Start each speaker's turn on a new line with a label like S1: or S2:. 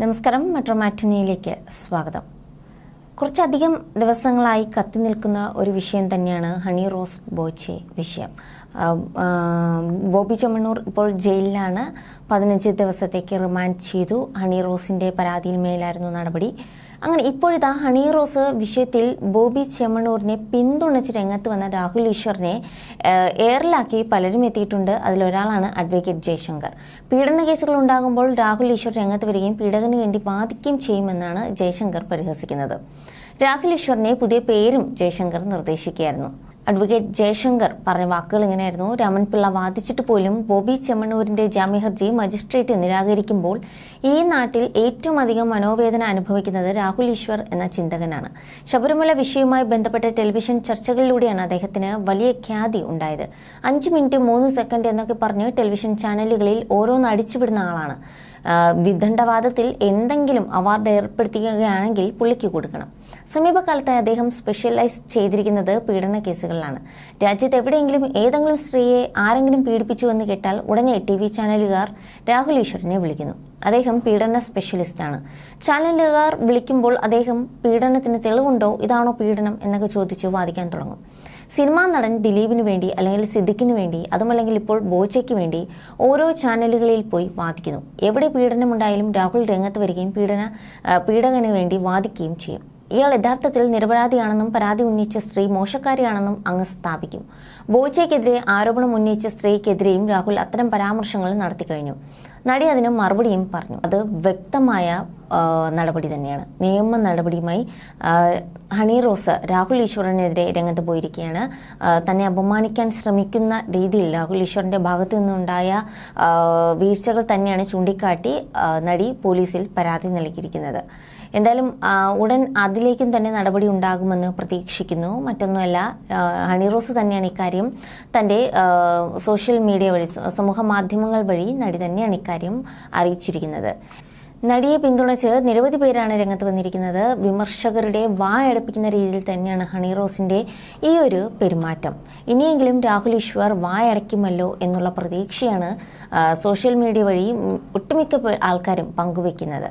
S1: നമസ്കാരം. മെട്രോ മാറ്റിനിയിലേക്ക് സ്വാഗതം. കുറച്ചധികം ദിവസങ്ങളായി കത്തി നിൽക്കുന്ന ഒരു വിഷയം തന്നെയാണ് ഹണി റോസ് ബോച്ചെ വിഷയം. ബോബി ചെമ്മണ്ണൂർ ഇപ്പോൾ ജയിലിലാണ്. പതിനഞ്ച് ദിവസത്തേക്ക് റിമാൻഡ് ചെയ്തു. ഹണി റോസിന്റെ പരാതിയിൽ മേലായിരുന്നു നടപടി. അങ്ങനെ ഇപ്പോഴിതാ ഹണി റോസ് വിഷയത്തിൽ ബോബി ചെമ്മണൂറിനെ പിന്തുണച്ച് രംഗത്ത് വന്ന രാഹുൽ ഈശ്വറിനെ എയറിലാക്കി പലരും എത്തിയിട്ടുണ്ട്. അതിലൊരാളാണ് അഡ്വക്കേറ്റ് ജയശങ്കർ. പീഡന കേസുകൾ ഉണ്ടാകുമ്പോൾ രാഹുൽ ഈശ്വർ രംഗത്ത് വരികയും പീഡകന് വേണ്ടി വാദിക്കുകയും ചെയ്യുമെന്നാണ് ജയശങ്കർ പരിഹസിക്കുന്നത്. രാഹുൽ ഈശ്വറിനെ പുതിയ പേരും ജയശങ്കർ നിർദ്ദേശിക്കുകയായിരുന്നു. അഡ്വക്കേറ്റ് ജയശങ്കർ പറഞ്ഞ വാക്കുകൾ ഇങ്ങനെയായിരുന്നു. രമൺപിള്ള വാദിച്ചിട്ട് പോലും ബോബി ചെമ്മണ്ണൂരിന്റെ ജാമ്യഹർജി മജിസ്ട്രേറ്റ് നിരാകരിക്കുമ്പോൾ ഈ നാട്ടിൽ ഏറ്റവും അധികം മനോവേദന അനുഭവിക്കുന്നത് രാഹുൽ ഈശ്വർ എന്ന ചിന്തകനാണ്. ശബരിമല വിഷയവുമായി ബന്ധപ്പെട്ട ടെലിവിഷൻ ചർച്ചകളിലൂടെയാണ് അദ്ദേഹത്തിന് വലിയ ഖ്യാതി ഉണ്ടായത്. അഞ്ച് മിനിറ്റ് മൂന്ന് സെക്കൻഡ് എന്നൊക്കെ പറഞ്ഞ് ടെലിവിഷൻ ചാനലുകളിൽ ഓരോന്ന് അടിച്ചുവിടുന്ന ആളാണ്. വിദണ്ഡവാദത്തിൽ എന്തെങ്കിലും അവാർഡ് ഏർപ്പെടുത്തുകയാണെങ്കിൽ പുള്ളിക്ക് കൊടുക്കണം. സമീപകാലത്തായി അദ്ദേഹം സ്പെഷ്യലൈസ് ചെയ്തിരിക്കുന്നത് പീഡന കേസുകളിലാണ്. രാജ്യത്ത് എവിടെയെങ്കിലും ഏതെങ്കിലും സ്ത്രീയെ ആരെങ്കിലും പീഡിപ്പിച്ചു എന്ന് കേട്ടാൽ ഉടനെ ടി വി ചാനലുകാർ രാഹുൽ ഈശ്വറിനെ വിളിക്കുന്നു. അദ്ദേഹം പീഡന സ്പെഷ്യലിസ്റ്റാണ് ചാനലുകാർ വിളിക്കുമ്പോൾ അദ്ദേഹം പീഡനത്തിന് തെളിവുണ്ടോ ഇതാണോ പീഡനം എന്നൊക്കെ ചോദിച്ച് വാദിക്കാൻ തുടങ്ങും. സിനിമാ നടൻ ദിലീപിന് വേണ്ടി അല്ലെങ്കിൽ സിദ്ദിഖിന് വേണ്ടി അതുമല്ലെങ്കിൽ ഇപ്പോൾ ബോച്ചയ്ക്ക് വേണ്ടി ഓരോ ചാനലുകളിൽ പോയി വാദിക്കുന്നു. എവിടെ പീഡനമുണ്ടായാലും രാഹുൽ രംഗത്ത് വരികയും പീഡന പീഡകന് വേണ്ടി വാദിക്കുകയും ചെയ്യും. ഇയാൾ യഥാർത്ഥത്തിൽ നിരപരാധിയാണെന്നും പരാതി ഉന്നയിച്ച സ്ത്രീ മോശക്കാരിയാണെന്നും അങ്ങ് സ്ഥാപിക്കും. ബോച്ചയ്ക്കെതിരെ ആരോപണം ഉന്നയിച്ച സ്ത്രീക്കെതിരെയും രാഹുൽ അത്തരം പരാമർശങ്ങൾ നടത്തി കഴിഞ്ഞു നടി അതിന് മറുപടിയും പറഞ്ഞു. അത് വ്യക്തമായ നടപടി തന്നെയാണ്. നിയമ നടപടിയുമായി ഹണി റോസ് രാഹുൽ ഈശ്വറിനെതിരെ രംഗത്ത് പോയിരിക്കുകയാണ്. തന്നെ അപമാനിക്കാൻ ശ്രമിക്കുന്ന രീതിയിൽ രാഹുൽ ഈശ്വറിന്റെ ഭാഗത്തു നിന്നുണ്ടായ വീഴ്ചകൾ തന്നെയാണ് ചൂണ്ടിക്കാട്ടി നടി പോലീസിൽ പരാതി നൽകിയിരിക്കുന്നത്. എന്തായാലും ഉടൻ അതിലേക്കും തന്നെ നടപടി ഉണ്ടാകുമെന്ന് പ്രതീക്ഷിക്കുന്നു. മറ്റൊന്നുമല്ല ഹണിറോസ് ഹണി റോസ് തന്നെയാണ് ഇക്കാര്യം തന്റെ സോഷ്യൽ മീഡിയ വഴി സമൂഹ മാധ്യമങ്ങൾ വഴി നടി തന്നെയാണ് ഇക്കാര്യം അറിയിച്ചിരിക്കുന്നത്. നടിയെ പിന്തുണച്ച് നിരവധി പേരാണ് രംഗത്ത് വന്നിരിക്കുന്നത്. വിമർശകരുടെ വായടപ്പിക്കുന്ന രീതിയിൽ തന്നെയാണ് ഹണി റോസിന്റെ ഈ ഒരു പെരുമാറ്റം. ഇനിയെങ്കിലും രാഹുൽ ഈശ്വർ വായടയ്ക്കുമല്ലോ എന്നുള്ള പ്രതീക്ഷയാണ് സോഷ്യൽ മീഡിയ വഴി ഒട്ടുമിക്ക ആൾക്കാരും പങ്കുവെക്കുന്നത്.